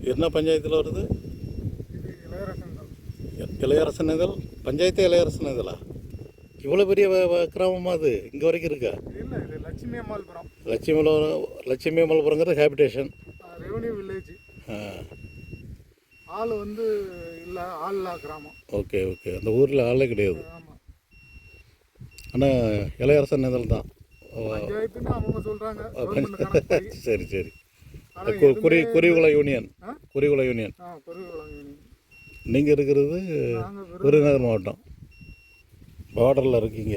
என்ன பஞ்சாயத்தில் வருது? இளையரசன் இதழ் பஞ்சாயத்து இளையரசன் இதழா இவ்வளோ பெரிய வ- வ- கிராமமா அது? இங்கே வரைக்கும் இருக்கா? லட்சுமி அம்மாள்புரம். லட்சுமி லட்சுமி மலப்புறங்கிறது ஹேபிடேஷன் ரெவன்யூ வில்லேஜ் ஆள் வந்து இல்லை ஆள் இல்லா கிராமம். Okay okay. அந்த ஊரில் ஆளே கிடையாது. ஆனால் இளையரசன் இதழ் தான் சரி சரி. குறி குறிகுல யூனியன்? குறிகுல யூனியன். நீங்கள் இருக்கிறது விருதுநகர் மாவட்டம். பார்டரில் இருக்கீங்க.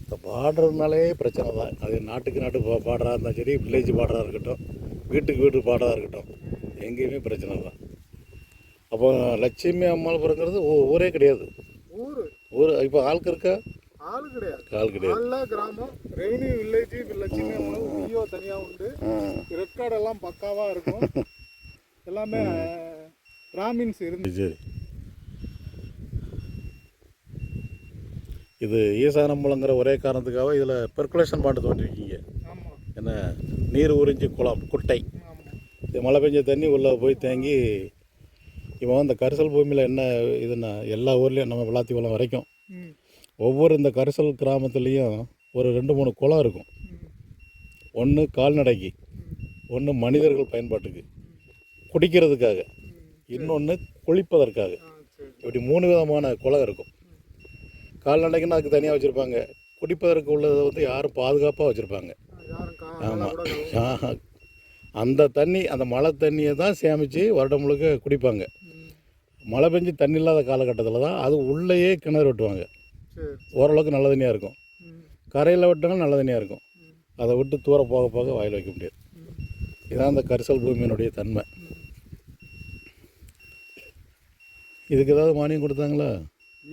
இந்த பார்டர்னாலே பிரச்சனை தான். அது நாட்டுக்கு நாட்டு பார்டராக இருந்தாலும் சரி வில்லேஜ் பார்டராக இருக்கட்டும் வீட்டுக்கு வீட்டு பார்டராக இருக்கட்டும் எங்கேயுமே பிரச்சனை தான் அப்போ லட்சுமி அம்மாள்புரங்கிறது ஊ- ஊரே கிடையாது. ஊர். ஊர் இப்போ ஆளுக்கு இருக்கா? ஆள் கிடையாது. ஆள் கிடையாது. ஆள்லா கிராமம் ரெவன்யூ வில்லேஜ் லட்சுமி விஓ தனியாக உண்டு. ரெக்கார்ட் எல்லாம் பக்காவாக இருக்கும். எல்லாமே பிராமின்ஸ் இருந்து. சரி இது ஈசானம்பலங்கிற ஒரே காரணத்துக்காக இதில் பெர்குலேஷன் பாண்டு தோண்டிருக்கீங்க ஆமாம் என்ன? நீர் உறிஞ்சி குளம் குட்டை. இது மழை பெஞ்ச தண்ணி உள்ளே போய் தேங்கி இவன் இந்த கரிசல் பூமியில் என்ன இதுன்னா எல்லா ஊர்லேயும் நம்ம விளாத்திக்குளம் வரைக்கும். ம். ஒவ்வொரு இந்த கரிசல் கிராமத்துலேயும் ஒரு ரெண்டு மூணு குளம் இருக்கும். ஒன்று கால்நடைக்கு ஒன்று மனிதர்கள் பயன்பாட்டுக்கு. குடிக்கிறதுக்காக. இன்னொன்று குளிப்பதற்காக. இப்படி மூணு விதமான குளம் இருக்கும். கால்நடைக்குன்னு அதுக்கு தனியாக வச்சுருப்பாங்க. குடிப்பதற்கு உள்ளதை வந்து யாரும் பாதுகாப்பாக வச்சுருப்பாங்க. ஆமாம் ஆஹா. அந்த தண்ணி அந்த மழை தண்ணியை தான் சேமித்து வருடம் முழுக்க குடிப்பாங்க. மழை பெஞ்சு தண்ணி இல்லாத காலகட்டத்தில் தான் அது உள்ளேயே கிணறு வெட்டுவாங்க. ஓரளவுக்கு நல்ல தண்ணியாக இருக்கும். கரையில் வெட்டினாலும் நல்ல தண்ணியாக இருக்கும். அதை விட்டு தூர போக போக வாயில் வைக்க முடியாது. ம், இதான் அந்த கரிசல் பூமியினுடைய தன்மை. இதுக்கு ஏதாவது மானியம் கொடுத்தாங்களா?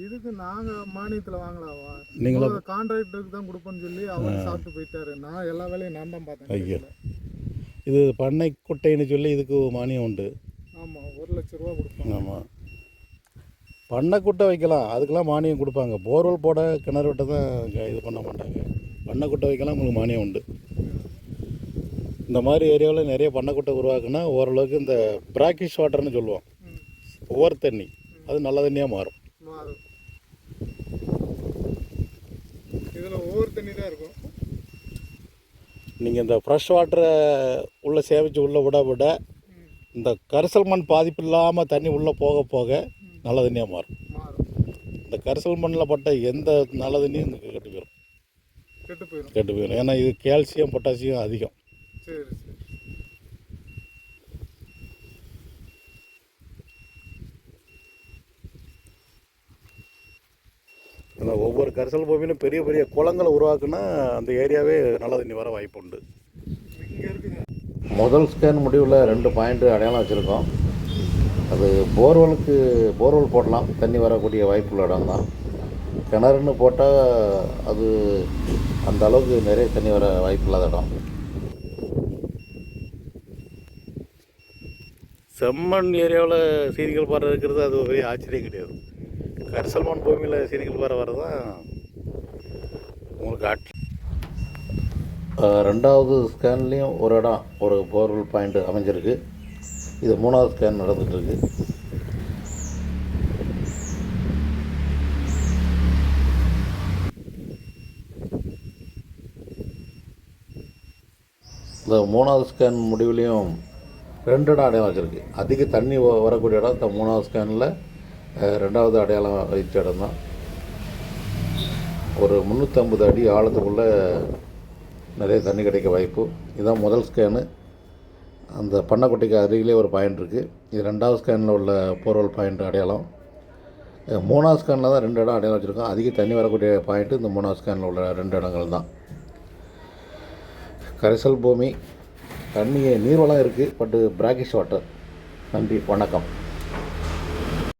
இதுக்கு நாங்க மானியத்துல வாங்கலாவா நீங்களா? கான்ட்ராக்டருக்கு தான் கொடுப்பேன்னு சொல்லி அவர் சாப்பிட்டு போயிட்டாரு. நான் எல்லா வேலையும் நான் தான் பார்த்தேன் ஐயா. இது பண்ணை குட்டைன்னு சொல்லி இதுக்கு மானியம் உண்டு. ஆமா ஒரு லட்ச ரூபா கொடுப்பாங்க. ஆமாம் பண்ணை குட்டை வைக்கலாம். அதுக்கெல்லாம் மானியம் கொடுப்பாங்க. போர்வெல் போட கிணறு வெட்ட தான் இது பண்ண மாட்டாங்க. பண்ணை குட்டை வைக்கலாம் உங்களுக்கு மானியம் உண்டு. இந்த மாதிரி ஏரியாவில் நிறைய பண்ணை குட்டை உருவாக்குனா ஓரளவுக்கு இந்த பிராக்கிஷ் வாட்டர்னு சொல்லுவோம். ஒவ்வொரு தண்ணி. அது நல்ல தண்ணியாக மாறும். இதுல ஒவ்வொரு தண்ணி தான் இருக்கும். நீங்கள் இந்த ஃப்ரெஷ் வாட்டரை உள்ளே சேமித்து உள்ளே விட விட இந்த கரிசல் மண் பாதிப்பு இல்லாமல் தண்ணி உள்ளே போக போக நல்ல தண்ணியாக மாறும். இந்த கரிசல் மண்ணில் பட்ட எந்த நல்ல தண்ணியும் கெட்டு போயிடும் கெட்டு போயிடும் கெட்டு போயிடும் ஏன்னா இது கால்சியம் பொட்டாசியம் அதிகம். சரி சரி. ஏன்னா ஒவ்வொரு கரிசல் பூமியிலும் பெரிய பெரிய குளங்களை உருவாக்குனா அந்த ஏரியாவே நல்ல தண்ணி வர வாய்ப்பு உண்டு முதல் ஸ்கேன் முடிவில் ரெண்டு பாயிண்ட் அடையாளம் வச்சுருக்கோம். அது போர்வெலுக்கு போர்வெல் போடலாம். தண்ணி வரக்கூடிய வாய்ப்புள்ள இடம் தான் கிணறுன்னு போட்டால் அது அந்த அளவுக்கு நிறைய தண்ணி வர வாய்ப்பு இல்லாத இடம். செம்மண் ஏரியாவில் சீனிகள் பாறை இருக்கிறது அது ஒரு பெரிய ஆச்சரியம் கிடையாது. கரிசல் மண் பூமியில் சீனிகள் பாறை வரதான் உங்களுக்கு ஆட் ரெண்டாவது ஸ்கேன்லேயும் ஒரு இடம் ஒரு போர்வெல் பாயிண்ட் அமைஞ்சிருக்கு. இது மூணாவது ஸ்கேன் நடந்துகிட்ருக்கு இந்த மூணாவது ஸ்கேன் முடிவுலேயும் ரெண்டு இடம் அடையாளம் வச்சுருக்கு. அதிக தண்ணி வ- வரக்கூடிய இடம் இந்த மூணாவது ஸ்கேனில் ரெண்டாவது அடையாளம் வைத்த இடம் தான். ஒரு முந்நூற்றம்பது அடி ஆழத்துக்குள்ளே நிறைய தண்ணி கிடைக்க வாய்ப்பு. இதுதான் முதல் ஸ்கேனு அந்த பண்ணக்குட்டைக்கு அருகிலே ஒரு பாயிண்ட் இருக்குது இது ரெண்டாவது ஸ்கேனில் உள்ள போர்வல் பாயிண்ட் அடையாளம். மூணாவது ஸ்கேனில் தான் ரெண்டு இடம் அடையாளம் வச்சுருக்கோம். அதிக தண்ணி வரக்கூடிய பாயிண்ட்டு இந்த மூணாவது ஸ்கேனில் உள்ள ரெண்டு இடங்கள் தான். கரிசல் பூமி தண்ணி நீர்வளம் இருக்குது பட்டு பிராக்கிஷ் வாட்டர் நன்றி வணக்கம்.